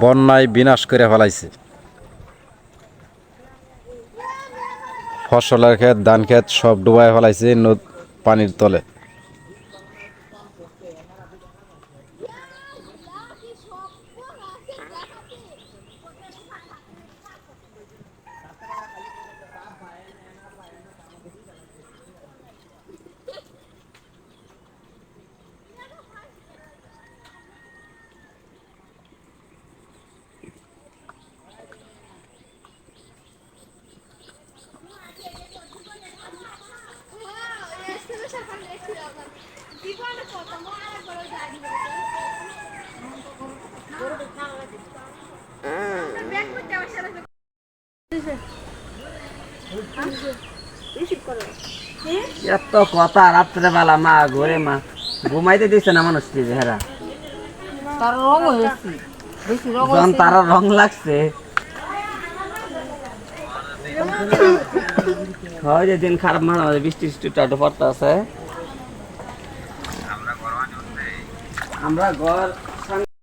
বন্যায় বিনাশ করে ফেলাইছে। ফসলের ক্ষেত ধান ক্ষেত সব ডুবাই ফেলাইছে নদ- পানির তলে। এত কথা রাত্রে বেলা মা ঘরে মা। ঘুমাইতে দিছে না মানুষ হেরা তার রং হয়েছে। তারা রং লাগছে। হয় যে দিন খারাপ মাঝে মাঝে বৃষ্টি বৃষ্টি টাটু পড়তে আছে। আমরা ঘর